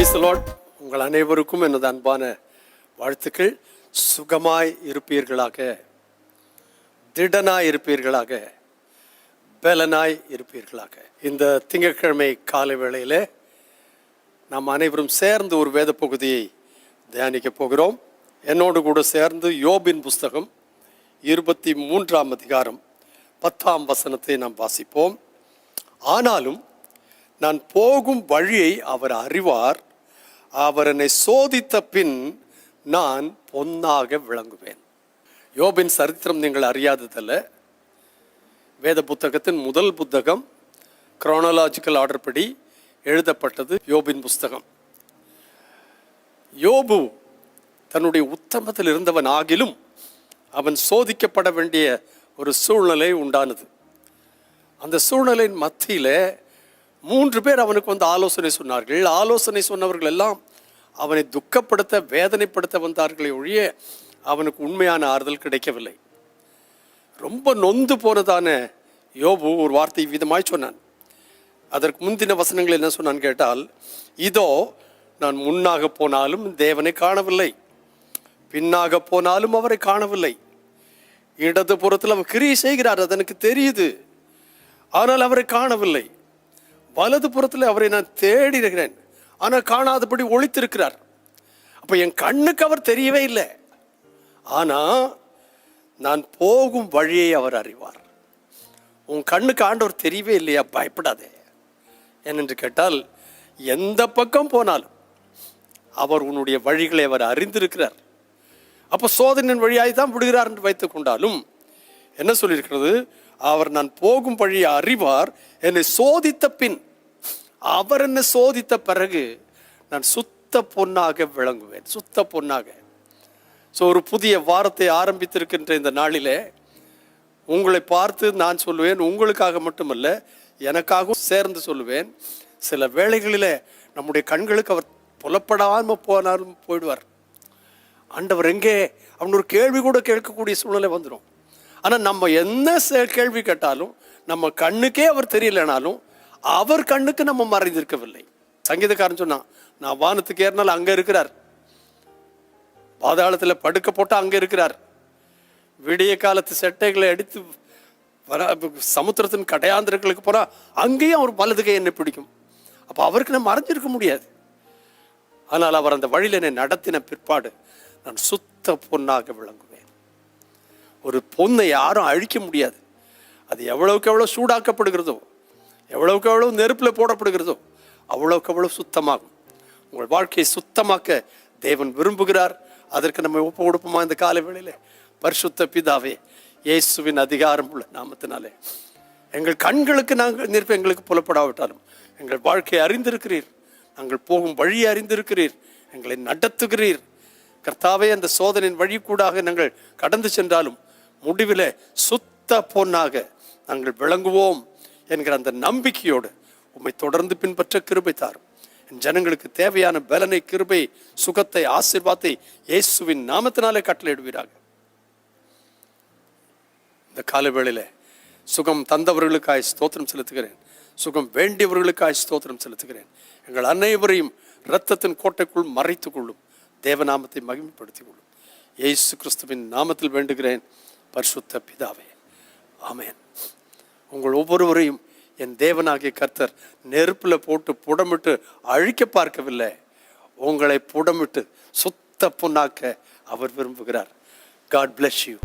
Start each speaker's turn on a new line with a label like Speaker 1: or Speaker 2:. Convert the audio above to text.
Speaker 1: Lord உங்கள் அனைவருக்கும் எனது அன்பான வாழ்த்துக்கள். சுகமாய் இருப்பீர்களாக. திடனாய் இருப்பீர்களாக. பலனாய் இருப்பீர்களாக. இந்த திங்கட்கிழமை காலை வேளையில் நாம் அனைவரும் சேர்ந்து ஒரு வேத பகுதியை தியானிக்க போகிறோம். என்னோடு கூட சேர்ந்து யோபின் புஸ்தகம் இருபத்தி மூன்றாம் அதிகாரம் பத்தாம் வசனத்தை நாம் வாசிப்போம். ஆனாலும் நான் போகும் வழியை அவர் அறிவார். அவர் என்னை சோதித்த பின் நான் பொன்னாக விளங்குவேன். யோபின் சரித்திரம் நீங்கள் அறியாததல்ல. வேத புத்தகத்தின் முதல் புத்தகம் குரோனலாஜிக்கல் ஆர்டர் படி எழுதப்பட்டது யோபின் புஸ்தகம். யோபு தன்னுடைய உத்தமத்தில் இருந்தவன் ஆகிலும் அவன் சோதிக்கப்பட வேண்டிய ஒரு சூழ்நிலை உண்டானது. அந்த சூழ்நிலையின் மத்தியில் மூன்று பேர் அவனுக்கு வந்து ஆலோசனை சொன்னார்கள். ஆலோசனை சொன்னவர்கள் எல்லாம் அவனை துக்கப்படுத்த வேதனைப்படுத்த வந்தார்களே ஒழிய அவனுக்கு உண்மையான ஆறுதல் கிடைக்கவில்லை. ரொம்ப நொந்து போனதான யோபு ஒரு வார்த்தை விதமாய் சொன்னான். அதற்கு முந்தின வசனங்கள் என்ன சொன்னான் கேட்டால் இதோ நான் முன்னாக போனாலும் தேவனை காணவில்லை. பின்னாக போனாலும் அவரை காணவில்லை. இடது புறத்தில் அவர் கிரியை செய்கிறார் அது எனக்கு தெரியுது. ஆனால் அவரை காணவில்லை. வலது புறத்தில் அவரை நான் தேடி இருக்கிறேன் ஆனால் காணாதபடி ஒழித்திருக்கிறார் அப்போ என் கண்ணுக்கு அவர் தெரியவே இல்லை. ஆனால் நான் போகும் வழியை அவர் அறிவார். உன் கண்ணுக்கு ஆண்டவர் தெரியவே இல்லையா? பயப்படாதே. ஏனென்று கேட்டால் எந்த பக்கம் போனாலும் அவர் உன்னுடைய வழிகளை அவர் அறிந்திருக்கிறார். அப்போ சோதனையின் வழியாய் தான் விடுகிறார் என்று வைத்துக் கொண்டாலும் என்ன சொல்லியிருக்கிறது? அவர் நான் போகும் வழியை அறிவார் என்னை சோதித்த பின் அவர் என்னை சோதித்த பிறகு நான் சுத்த பொன்னாக விளங்குவேன் சுத்த பொண்ணாக ஸோ ஒரு புதிய வாரத்தை ஆரம்பித்திருக்கின்ற இந்த நாளிலே உங்களை பார்த்து நான் சொல்லுவேன் உங்களுக்காக மட்டுமல்ல எனக்காகவும் சேர்ந்து சொல்லுவேன். சில வேளைகளில் நம்முடைய கண்களுக்கு அவர் புலப்படாமல் போனாலும் போயிடுவார். ஆண்டவர் எங்கே? அவன் ஒரு கேள்வி கூட கேட்கக்கூடிய சூழ்நிலை வந்துடும் ஆனால் நம்ம என்ன கேள்வி கேட்டாலும் நம்ம கண்ணுக்கே அவர் தெரியலனாலும் அவர் கண்ணுக்கு நம்ம மறைந்திருக்கவில்லை சங்கீதக்காரன் சொன்னான் நான் வானத்துக்கு ஏறினால் அங்கே இருக்கிறார். பாதாளத்தில் படுக்க போட்டால் அங்கே இருக்கிறார். விடிய காலத்து செட்டைகளை அடித்து வர சமுத்திரத்தின் கடையாந்திரங்களுக்கு போனால் அங்கேயும் அவர் வலது கை என்னை பிடிக்கும். அப்போ அவருக்கு நான் மறைஞ்சிருக்க முடியாது. ஆனால் அவர் அந்த வழியில் என்னை நடத்தின பிற்பாடு நான் சுத்த பொண்ணாக விளங்குவேன். ஒரு பொண்ணை யாரும் அழிக்க முடியாது. அது எவ்வளவுக்கு எவ்வளோ சூடாக்கப்படுகிறதோ எவ்வளவுக்கு எவ்வளோ நெருப்பில் போடப்படுகிறதோ அவ்வளவுக்கு அவ்வளோ சுத்தமாகும். உங்கள் வாழ்க்கையை சுத்தமாக்க தேவன் விரும்புகிறார். அதற்கு நம்ம ஒப்பு கொடுப்போமா இந்த காலை வேளையில்? பரிசுத்த பிதாவே இயேசுவின் அதிகாரம் உள்ள நாமத்தினாலே. எங்கள் கண்களுக்கு நாங்கள் நிற்ப எங்களுக்கு புலப்படாவிட்டாலும் எங்கள் வாழ்க்கையை அறிந்திருக்கிறீர். நாங்கள் போகும் வழியை அறிந்திருக்கிறீர். எங்களை நடத்துகிறீர். கர்த்தாவே அந்த சோதனையின் வழி கூடாக நாங்கள் கடந்து சென்றாலும் முடிவில் சுத்த பொன்னாக நாங்கள் விளங்குவோம். என்கிற அந்த நம்பிக்கையோடு உம்மை தொடர்ந்து பின்பற்ற கிருபை தாரும். என் ஜனங்களுக்கு தேவையான பலனை கிருபை சுகத்தை ஆசீர்வாதத்தை இயேசுவின் நாமத்தினாலே கட்டளையிடுவீராக. இந்த காலவேலையில சுகம் தந்தவர்களுக்காய் ஸ்தோத்திரம் செலுத்துகிறேன். சுகம் வேண்டியவர்களுக்காய் ஸ்தோத்திரம் செலுத்துகிறேன். எங்கள் அனைவரையும் இரத்தத்தின் கோட்டைக்குள் மறைத்து கொள்ளும். தேவநாமத்தை மகிமைப்படுத்திக் கொள்ளும். இயேசு கிறிஸ்துவின் நாமத்தில் வேண்டுகிறேன். பரிசுத்த பிதாவே. ஆமேன். உங்கள் ஒவ்வொருவரையும் என் தேவனாகிய கர்த்தர் நெருப்பில் போட்டு புடமிட்டு அழிக்க பார்க்கவில்லை. உங்களை புடமிட்டு சுத்த பொன்னாக்க அவர் விரும்புகிறார். God bless you